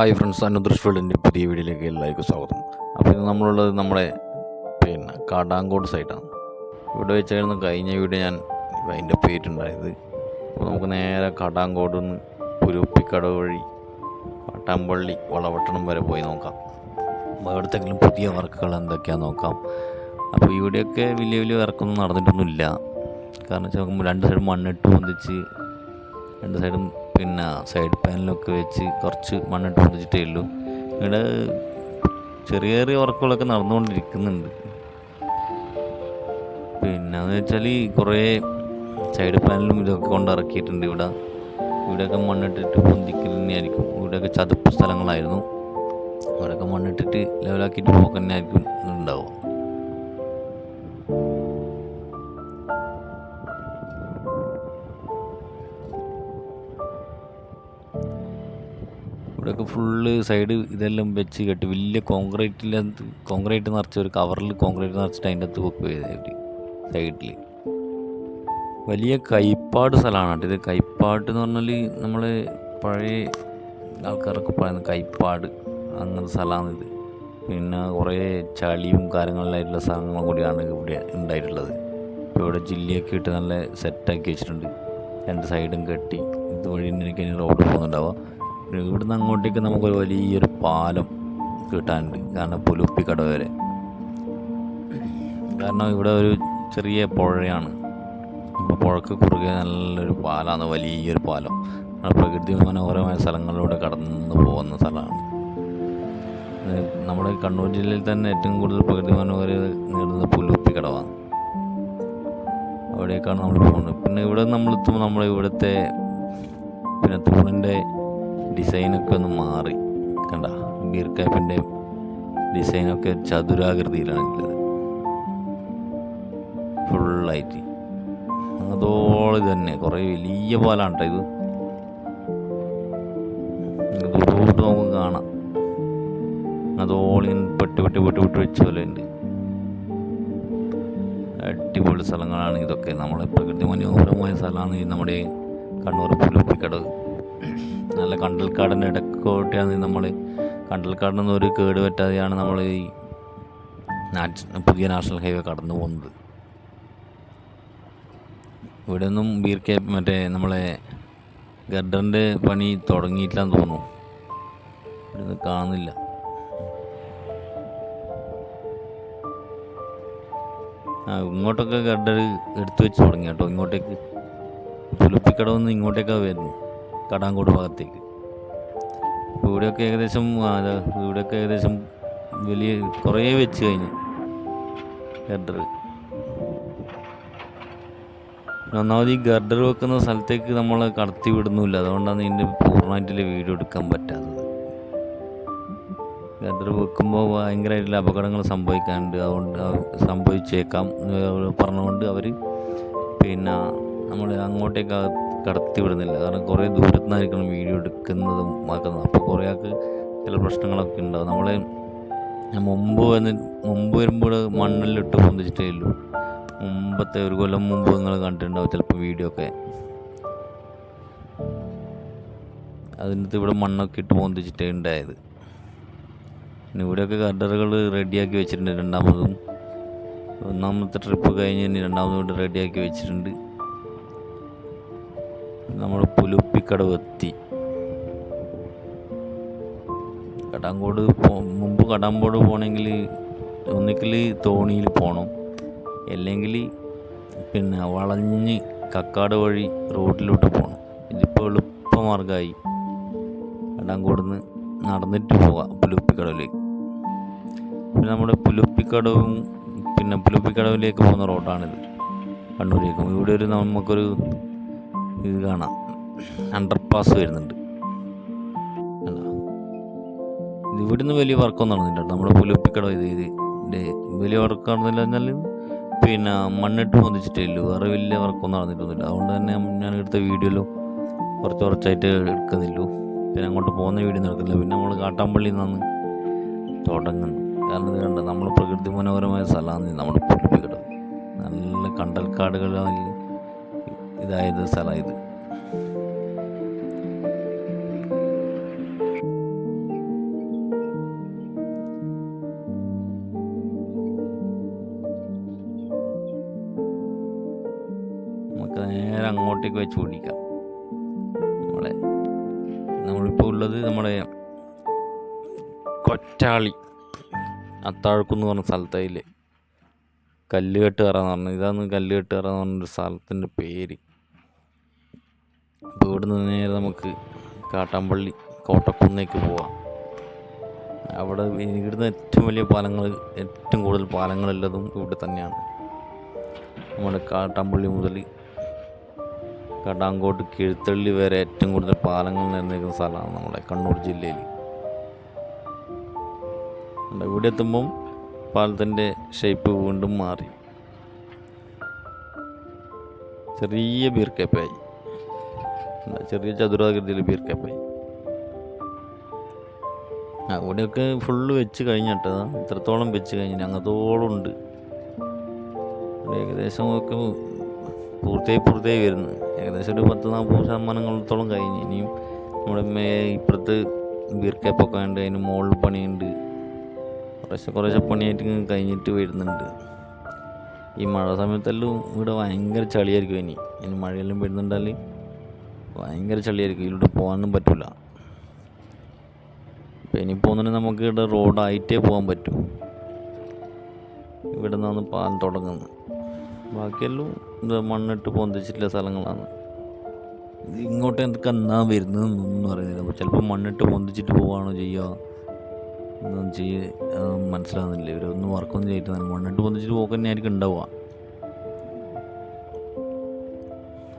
Hi friends അനുദൃഷ് വേൾഡിന്റെ പുതിയ വീഡിയോയിലേക്ക് എല്ലാവർക്കും സ്വാഗതം. അപ്പോൾ ഇത് നമ്മളുള്ളത് നമ്മുടെ പിന്നെ കാടാങ്കോട് സൈഡാണ് ഇവിടെ വെച്ചായിരുന്നു കഴിഞ്ഞ വീഡിയോ ഞാൻ അതിന്റെ പേരുണ്ടായത്. അപ്പോൾ നമുക്ക് നേരെ കാടാങ്കോട് നിന്ന് പുരുപ്പിക്കട വഴി പട്ടാമ്പള്ളി വളവട്ടണം വരെ പോയി നോക്കാം. അപ്പോൾ എവിടത്തെങ്കിലും പുതിയ വർക്കുകൾ എന്തൊക്കെയാണെന്ന് നോക്കാം. അപ്പോൾ ഇവിടെയൊക്കെ വലിയ വലിയ വർക്കൊന്നും നടന്നിട്ടൊന്നുമില്ല. കാരണം വെച്ചാൽ നോക്കുമ്പോൾ രണ്ട് സൈഡും മണ്ണിട്ട് പൊന്തിച്ച് രണ്ട് സൈഡും പിന്നെ സൈഡ് പാനലൊക്കെ വെച്ച് കുറച്ച് മണ്ണിട്ട് പൊന്തിച്ചിട്ടേ ഉള്ളൂ. ഇവിടെ ചെറിയ ചെറിയ വർക്കുകളൊക്കെ നടന്നുകൊണ്ടിരിക്കുന്നുണ്ട്. പിന്നെ എന്ന് വെച്ചാൽ കുറേ സൈഡ് പാനലും ഇതൊക്കെ കൊണ്ട് ഇറക്കിയിട്ടുണ്ട് ഇവിടെ. ഇവിടെയൊക്കെ മണ്ണിട്ടിട്ട് പൊന്തിക്കൽ തന്നെയായിരിക്കും ഇവിടെയൊക്കെ ചതുപ്പ് സ്ഥലങ്ങളായിരുന്നു. അവിടെയൊക്കെ മണ്ണിട്ടിട്ട് ലെവലാക്കിയിട്ട് പോക്ക് തന്നെയായിരിക്കും ഉണ്ടാവുക ഇവിടെയൊക്കെ ഫുള്ള് സൈഡ് ഇതെല്ലാം വെച്ച് കെട്ടി വലിയ കോൺക്രീറ്റിൽ കോൺക്രീറ്റ് നിറച്ച ഒരു കവറിൽ കോൺക്രീറ്റ് നിറച്ചിട്ട് അതിന്റെ അകത്ത് വെക്കുക ചെയ്തിട്ട് സൈഡിൽ വലിയ കൈപ്പാട് സ്ഥലമാണ് കേട്ടോ ഇത്. കൈപ്പാട്ട് എന്ന് പറഞ്ഞാൽ നമ്മൾ പഴയ ആൾക്കാരൊക്കെ പറയുന്നത് കൈപ്പാട് അങ്ങനത്തെ സ്ഥലമാണിത് പിന്നെ കുറേ ചളിയും കാര്യങ്ങളിലായിട്ടുള്ള സ്ഥലങ്ങളും കൂടിയാണ് ഇവിടെ ഉണ്ടായിട്ടുള്ളത്. ഇപ്പോൾ ഇവിടെ ജില്ലയൊക്കെ ഇട്ട് നല്ല സെറ്റാക്കി വെച്ചിട്ടുണ്ട്. രണ്ട് സൈഡും കെട്ടി. ഇതുവഴി എനിക്ക് റോഡ് പോകുന്നുണ്ടാവുക ഇവിടുന്ന് അങ്ങോട്ടേക്ക് നമുക്കൊരു വലിയൊരു പാലം കിട്ടാനുണ്ട്. കാരണം പുലുപ്പി പുലുപ്പിക്കട വരെ. കാരണം ഇവിടെ ഒരു ചെറിയ പുഴയാണ്. അപ്പോൾ പുഴക്ക് കുറുകെ നല്ലൊരു പാലാണ് വലിയൊരു പാലം. പ്രകൃതി മനോഹരമായ സ്ഥലങ്ങളിലൂടെ കടന്നു പോകുന്ന സ്ഥലമാണ്. നമ്മുടെ കണ്ണൂർ ജില്ലയിൽ തന്നെ ഏറ്റവും കൂടുതൽ പ്രകൃതി മനോഹരത പുലുപ്പി കടവാണ്. അവിടേക്കാണ് നമ്മൾ പോകുന്നത്. പിന്നെ ഇവിടെ നമ്മൾ എത്തുമ്പോൾ നമ്മൾ ഇവിടുത്തെ പിന്നെ തൂണിന്റെ ഡിസൈനൊക്കെ ഒന്ന് മാറി. കണ്ട ബീർ കാപ്പിന്റെ ഡിസൈനൊക്കെ ചതുരാകൃതിയിലാണ് ഉള്ളത്. ഫുള്ളായിട്ട്. അതോളം തന്നെ കുറേ വലിയ പാലാണ് കേട്ടോ ഇത്. ദൂരോട്ട് നമുക്ക് കാണാം. അതോളം പെട്ട് പെട്ട് പെട്ട് പെട്ട് വെച്ച പോലെ ഉണ്ട്. അടിപൊളി സ്ഥലങ്ങളാണ് ഇതൊക്കെ. നമ്മുടെ പ്രകൃതി മനോഹരമായ സ്ഥലമാണ് നമ്മുടെ കണ്ണൂർ പുലുപ്പിക്കടവ് നല്ല കണ്ടൽക്കാടിന്റെ ഇടക്കോട്ടെയാണ് നമ്മൾ കണ്ടൽക്കാടിനൊന്നും ഒരു കേട് പറ്റാതെയാണ് നമ്മൾ ഈ പുതിയ നാഷണൽ ഹൈവേ കടന്നു പോകുന്നത്. ഇവിടെ നിന്നും ബീർ കെ മറ്റേ നമ്മളെ ഗർഡറിന്റെ പണി തുടങ്ങിയിട്ടില്ലെന്ന് തോന്നുന്നു. ഇവിടെ നിന്ന് കാണുന്നില്ല. ആ ഇങ്ങോട്ടൊക്കെ ഗർഡർ എടുത്തു വെച്ച് തുടങ്ങി കേട്ടോ ഇങ്ങോട്ടേക്ക് പുലുപ്പിക്കടവ് നിന്ന് ഇങ്ങോട്ടേക്കാണ് വരുന്നു കടാങ്കോട് ഭാഗത്തേക്ക്. ഇപ്പോൾ ഇവിടെയൊക്കെ ഏകദേശം ഇവിടെയൊക്കെ ഏകദേശം വലിയ കുറേ വെച്ച് കഴിഞ്ഞ് ഗർഡർ. ഒന്നാമത് ഈ ഗർഡർ വെക്കുന്ന സ്ഥലത്തേക്ക് നമ്മൾ കടത്തി വിടുന്നില്ല അതുകൊണ്ടാണ് ഇതിന്റെ പൂർണമായിട്ടുള്ള വീഡിയോ എടുക്കാൻ പറ്റാത്തത്. ഗർഡർ വെക്കുമ്പോൾ ഭയങ്കരമായിട്ടുള്ള അപകടങ്ങൾ സംഭവിക്കാനുണ്ട്. അതുകൊണ്ട് സംഭവിച്ചേക്കാം പറഞ്ഞുകൊണ്ട് അവർ പിന്നെ നമ്മൾ അങ്ങോട്ടേക്ക് അത് കടത്തി വിടുന്നില്ല കാരണം കുറേ ദൂരത്തു നിന്നായിരിക്കണം വീഡിയോ എടുക്കുന്നതും ആക്കുന്നതും. അപ്പോൾ കുറേ ആൾക്ക് ചില പ്രശ്നങ്ങളൊക്കെ ഉണ്ടാവും. നമ്മൾ മുമ്പ് വന്ന് മുമ്പ് വരുമ്പോൾ മണ്ണിലിട്ട് പൊന്തിച്ചിട്ടേ ഉള്ളൂ. മുമ്പത്തെ ഒരു കൊല്ലം മുമ്പ് നിങ്ങൾ കണ്ടിട്ടുണ്ടാവും ചിലപ്പോൾ വീഡിയോ ഒക്കെ. അതിനകത്ത് ഇവിടെ മണ്ണൊക്കെ ഇട്ട് പൊന്തിച്ചിട്ടേ ഉണ്ടായത്. പിന്നെ ഇവിടെയൊക്കെ ഗർഡറുകൾ റെഡിയാക്കി വെച്ചിട്ടുണ്ട് രണ്ടാമതും. ഒന്നാമത്തെ ട്രിപ്പ് കഴിഞ്ഞ് രണ്ടാമതും ഇവിടെ റെഡിയാക്കി വെച്ചിട്ടുണ്ട്. നമ്മൾ പുലുപ്പിക്കടവ് എത്തി. കടാങ്കോട് മുമ്പ് കടാങ്കോട് പോകണമെങ്കിൽ ഒന്നിക്കൽ തോണിയിൽ പോകണം അല്ലെങ്കിൽ പിന്നെ വളഞ്ഞ് കക്കാട് വഴി റോഡിലോട്ട് പോകണം ഇതിപ്പോൾ എളുപ്പമാർഗമായി കടാങ്കോട് നിന്ന് നടന്നിട്ട് പോവാം പുലുപ്പിക്കടവിലേക്ക് പിന്നെ നമ്മുടെ പുലുപ്പിക്കടവും പിന്നെ പുലുപ്പിക്കടവിലേക്ക് പോകുന്ന റോഡാണിത്. കണ്ണൂരേക്കും. ഇവിടെ ഒരു നമുക്കൊരു ഇത് കാണാം. അണ്ടർപാസ് വരുന്നുണ്ട്. ഇവിടുന്ന് വലിയ വർക്കൊന്നും നടന്നില്ല. നമ്മുടെ പുലിപ്പിക്കട ഇത് ഇത് വലിയ വർക്ക് നടന്നില്ല എന്നാൽ പിന്നെ മണ്ണിട്ട് പൊന്തിച്ചിട്ടേ ഉള്ളൂ. വേറെ വലിയ വർക്കൊന്നും നടന്നിട്ടൊന്നുമില്ല. അതുകൊണ്ട് തന്നെ ഞാൻ എടുത്ത വീഡിയോയിലും കുറച്ച് കുറച്ചായിട്ട് എടുക്കുന്നില്ലു. പിന്നെ അങ്ങോട്ട് പോകുന്ന വീഡിയോ നടക്കുന്നില്ല പിന്നെ നമ്മൾ കാട്ടാമ്പള്ളിയിൽ നിന്നാണ് തുടങ്ങുന്നത്. കാരണം ഇത് കണ്ട? നമ്മൾ പ്രകൃതി മനോഹരമായ സ്ഥലമാണ് നമ്മുടെ പുലിപ്പിക്കട നല്ല കണ്ടൽക്കാടുകളിൽ ഇതായത് സ്ഥലം ഇത്. നമുക്ക് നേരെ അങ്ങോട്ടേക്ക് വെച്ച് ഓടിക്കാം നമ്മളെ നമ്മളിപ്പോൾ ഉള്ളത് നമ്മുടെ കൊറ്റാളി അത്താഴക്കുന്ന് പറഞ്ഞ സ്ഥലത്തതിൽ കല്ലുകെട്ടുകറ എന്ന് പറഞ്ഞു ഇതാണ് കല്ലുകെട്ടുകറ എന്ന് പറഞ്ഞൊരു സ്ഥലത്തിന്റെ പേര്. അപ്പോൾ ഇവിടെ നിന്ന് നേരെ നമുക്ക് കാട്ടാമ്പള്ളി കോട്ടക്കുന്നേക്ക് പോവാം. അവിടെ ഇവിടുന്ന് ഏറ്റവും വലിയ പാലങ്ങൾ ഏറ്റവും കൂടുതൽ പാലങ്ങളുള്ളതും ഇവിടെ തന്നെയാണ്. നമ്മുടെ കാട്ടാമ്പള്ളി മുതൽ കടാങ്കോട്ട് കീഴ്ത്തള്ളി വരെ ഏറ്റവും കൂടുതൽ പാലങ്ങൾ നിർന്നിരിക്കുന്ന സ്ഥലമാണ് നമ്മുടെ കണ്ണൂർ ജില്ലയിൽ. ഇവിടെ എത്തുമ്പം പാലത്തിന്റെ ഷേപ്പ് വീണ്ടും മാറി. ചെറിയ ബീർ ഉണ്ട്. ചെറിയ ചതുരാകൃതിയിൽ ബീർ അവിടെയൊക്കെ ഫുള്ള് വെച്ച് കഴിഞ്ഞിട്ട് ഇത്രത്തോളം വെച്ച് കഴിഞ്ഞിട്ട് അങ്ങത്തോളം ഉണ്ട്. ഏകദേശം ഒക്കെ പൂർത്തിയായി പൂർത്തിയായി വരുന്നു. ഏകദേശം ഒരു പത്ത് നാൽപ്പത് ശതമാനങ്ങളത്തോളം കഴിഞ്ഞ് ഇനിയും നമ്മുടെ മേ ഇപ്പുറത്ത് ബീർക്കപ്പൊക്കെ ഉണ്ട് അതിന് മുകളിൽ പണിയുണ്ട്. കുറേശ്ശെ കുറേശ്ശെ പണിയായിട്ട് കഴിഞ്ഞിട്ട് വരുന്നുണ്ട്. ഈ മഴ സമയത്തെല്ലാം ഇവിടെ ഭയങ്കര ചളിയായിരിക്കും ഇനി. ഇനി മഴയെല്ലാം വരുന്നുണ്ടാൽ ഭയങ്കര ചളിയായിരിക്കും. ഇതിലൂടെ പോകാനൊന്നും പറ്റില്ല ഇപ്പം ഇനി പോകുന്നതിന് നമുക്ക് ഇവിടെ റോഡായിട്ടേ പോകാൻ പറ്റും. ഇവിടെ നിന്നാണ് പാലം തുടങ്ങുന്നത്. ബാക്കിയെല്ലാം ഇത് മണ്ണിട്ട് പൊന്തിച്ചിട്ടുള്ള സ്ഥലങ്ങളാണ്. ഇങ്ങോട്ട് എന്തൊക്കെ എന്നാ വരുന്നതെന്നൊന്നും അറിയുന്നില്ല. അപ്പോൾ ചിലപ്പോൾ മണ്ണിട്ട് പൊന്തിച്ചിട്ട് പോവാണോ ചെയ്യുക ഒന്നും ചെയ്യ മനസ്സിലാകുന്നില്ല ഇവരൊന്നും വർക്കൊന്നും ചെയ്തിട്ടില്ല മണ്ണിട്ട് പൊന്തിച്ചിട്ട് പോക്ക് ആയിരിക്കും ഉണ്ടാവുക.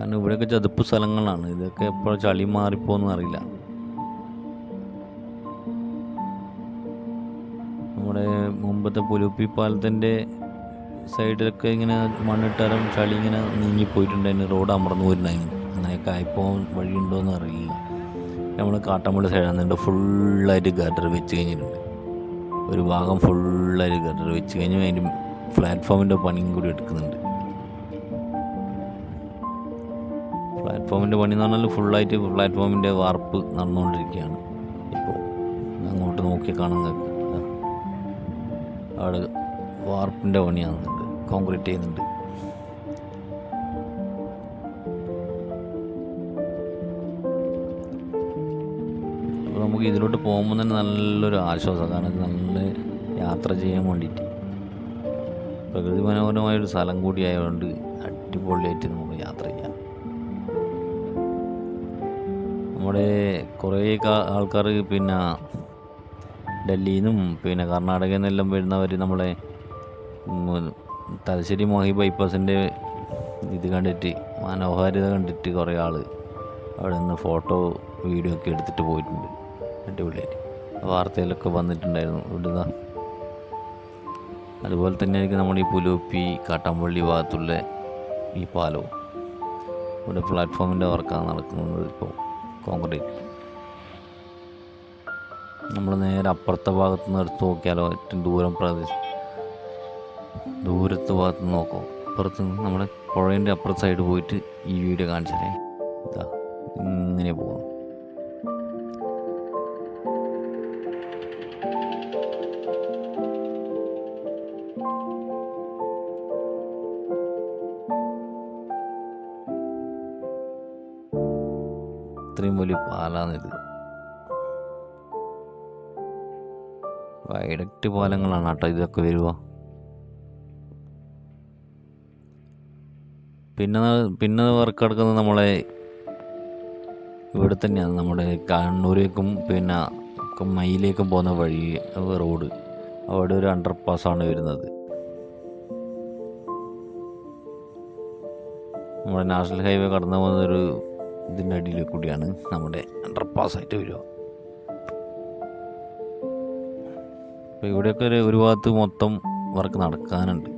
കാരണം ഇവിടെയൊക്കെ ചതുപ്പ് സ്ഥലങ്ങളാണ്. ഇതൊക്കെ എപ്പോഴും ചളി മാറിപ്പോന്നും അറിയില്ല. നമ്മുടെ മുമ്പത്തെ പുലുപ്പി പാലത്തിന്റെ സൈഡിലൊക്കെ ഇങ്ങനെ മണ്ണിട്ടാലും ചളി ഇങ്ങനെ നീങ്ങിപ്പോയിട്ടുണ്ടായിരുന്നു റോഡ് അമർന്നു പോയിട്ടുണ്ടായിരുന്നു. അങ്ങനെയൊക്കെ ആയിപ്പോൾ വഴിയുണ്ടോയെന്ന് അറിയില്ല. നമ്മൾ കാട്ടമ്പള്ളി സൈഡിൽ ഫുള്ളായിട്ട് ഗട്ടർ വെച്ച് കഴിഞ്ഞിട്ടുണ്ട്. ഒരു ഭാഗം ഫുള്ളായിട്ട് ഗട്ടർ വെച്ച് കഴിഞ്ഞ് അതിന്റെ പ്ലാറ്റ്ഫോമിന്റെ പണിയും കൂടി എടുക്കുന്നുണ്ട്. പ്ലാറ്റ്ഫോമിന്റെ പണി എന്ന് പറഞ്ഞാൽ ഫുള്ളായിട്ട് പ്ലാറ്റ്ഫോമിന്റെ വാർപ്പ് നടന്നുകൊണ്ടിരിക്കുകയാണ്. ഇപ്പോൾ അങ്ങോട്ട് നോക്കി കാണുന്നത്. അവിടെ വാർപ്പിന്റെ പണിയാകുന്നുണ്ട് കോൺക്രീറ്റ് ചെയ്യുന്നുണ്ട്. അപ്പോൾ നമുക്ക് ഇതിലോട്ട് പോകുമ്പോൾ തന്നെ നല്ലൊരു ആശ്വാസം കാരണം നല്ല യാത്ര ചെയ്യാൻ വേണ്ടിയിട്ട്. പ്രകൃതി മനോഹരമായൊരു സ്ഥലം കൂടി ആയതുകൊണ്ട് അടിപൊളിയായിട്ട് നമുക്ക് യാത്ര നമ്മുടെ കുറേ ആൾക്കാർ പിന്നെ ഡൽഹിയിൽ പിന്നെ കർണാടകയിൽ നിന്നെല്ലാം വരുന്നവർ നമ്മളെ തലശ്ശേരി മോഹി ബൈപ്പാസിന്റെ ഇത് കണ്ടിട്ട് മനോഹാരിത കണ്ടിട്ട് കുറേ ആൾ അവിടെ നിന്ന് ഫോട്ടോ വീഡിയോ ഒക്കെ എടുത്തിട്ട് പോയിട്ടുണ്ട്. അടിപൊളിയായിട്ട്. വാർത്തയിലൊക്കെ വന്നിട്ടുണ്ടായിരുന്നു. ഇവിടുന്ന് അതുപോലെ തന്നെ ആയിരിക്കും നമ്മുടെ ഈ പുലുപ്പി കാട്ടാമ്പള്ളി ഭാഗത്തുള്ള ഈ പാലവും. ഇവിടെ പ്ലാറ്റ്ഫോമിന്റെ വർക്കാണ് നടക്കുന്നത് ഇപ്പോൾ കോൺക്രീറ്റ് നമ്മൾ നേരെ അപ്പുറത്തെ ഭാഗത്ത് നിന്ന് എടുത്ത് നോക്കിയാലോ ഏറ്റവും ദൂരം പ്രദേശം. ദൂരത്തെ ഭാഗത്ത് നിന്ന് നോക്കാം. അപ്പുറത്ത് നമ്മുടെ പുഴേന്റെ അപ്പുറത്തെ സൈഡ് പോയിട്ട് ഈ വീഡിയോ കാണിച്ചാലേ ഇതാ ഇങ്ങനെ പോകും ഇത്രയും വലിയ പാലാണിത് വൈഡക്റ്റ് പാലങ്ങളാണ് കേട്ടോ ഇതൊക്കെ വരുക. പിന്നെ പിന്നെ വർക്ക് എടുക്കുന്നത് നമ്മളെ ഇവിടെ തന്നെയാണ്. നമ്മുടെ കണ്ണൂരേക്കും പിന്നെ മയിലേക്കും പോകുന്ന വഴി റോഡ്. അവിടെ ഒരു അണ്ടർ പാസ്സാണ് വരുന്നത്. നമ്മുടെ നാഷണൽ ഹൈവേ കടന്നു പോകുന്നൊരു ഇതിന്റെ അടിയിൽ കൂടിയാണ് നമ്മുടെ അണ്ടർപാസ് ആയിട്ട് വരിക. അപ്പോൾ ഇവിടെയൊക്കെ ഒരു ഒരു ഭാഗത്ത് മൊത്തം വർക്ക് നടക്കാനുണ്ട്.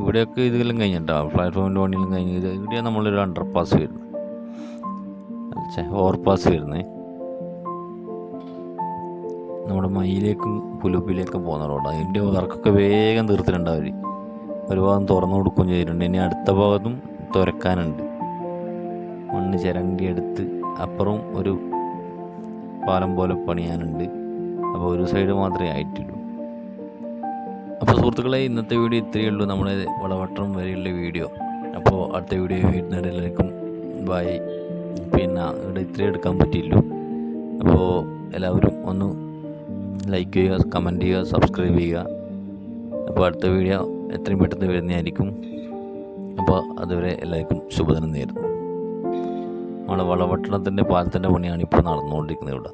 ഇവിടെയൊക്കെ ഇതിലും കഴിഞ്ഞിട്ടോ പ്ലാറ്റ്ഫോമിന്റെ പണിയിലും കഴിഞ്ഞ് ഇത് ഇവിടെയാണ് നമ്മളൊരു അണ്ടർ പാസ് വരുന്നത്. ഓവർ പാസ് വരുന്നത് നമ്മുടെ മയിലേക്കും പുലുപ്പിലേക്കും പോകുന്ന റോഡാണ് അതിന്റെ വർക്കൊക്കെ വേഗം തീർത്തിട്ടുണ്ട് അവർ ഒരു ഭാഗം തുറന്നു കൊടുക്കുകയും ചെയ്തിട്ടുണ്ട്. ഇനി അടുത്ത ഭാഗത്തും തുരക്കാനുണ്ട്. മണ്ണ് ചിരണ്ടി എടുത്ത് അപ്പുറം ഒരു പാലം പോലെ പണിയാനുണ്ട്. അപ്പോൾ ഒരു സൈഡ് മാത്രമേ ആയിട്ടുള്ളൂ. അപ്പോൾ സുഹൃത്തുക്കളെ ഇന്നത്തെ വീഡിയോ ഇത്രയേ ഉള്ളൂ. നമ്മുടെ വളവട്ടം വരെയുള്ള വീഡിയോ. അപ്പോൾ അടുത്ത വീഡിയോ വീട്ടിനിടയിലേക്കും ബൈ പിന്നെ ഇവിടെ ഇത്രയും എടുക്കാൻ പറ്റിയില്ലോ അപ്പോൾ എല്ലാവരും ഒന്ന് ലൈക്ക് ചെയ്യുക കമന്റ് ചെയ്യുക സബ്സ്ക്രൈബ് ചെയ്യുക. അപ്പോൾ അടുത്ത വീഡിയോ എത്രയും പെട്ടെന്ന് വരുന്നതായിരിക്കും. അപ്പോൾ അതുവരെ എല്ലാവർക്കും ശുഭദിനം നേരുന്നു. നമ്മളെ വളപട്ടണത്തിന്റെ പാലത്തിന്റെ പണിയാണ് ഇപ്പോൾ നടന്നുകൊണ്ടിരിക്കുന്നത് ഇവിടെ.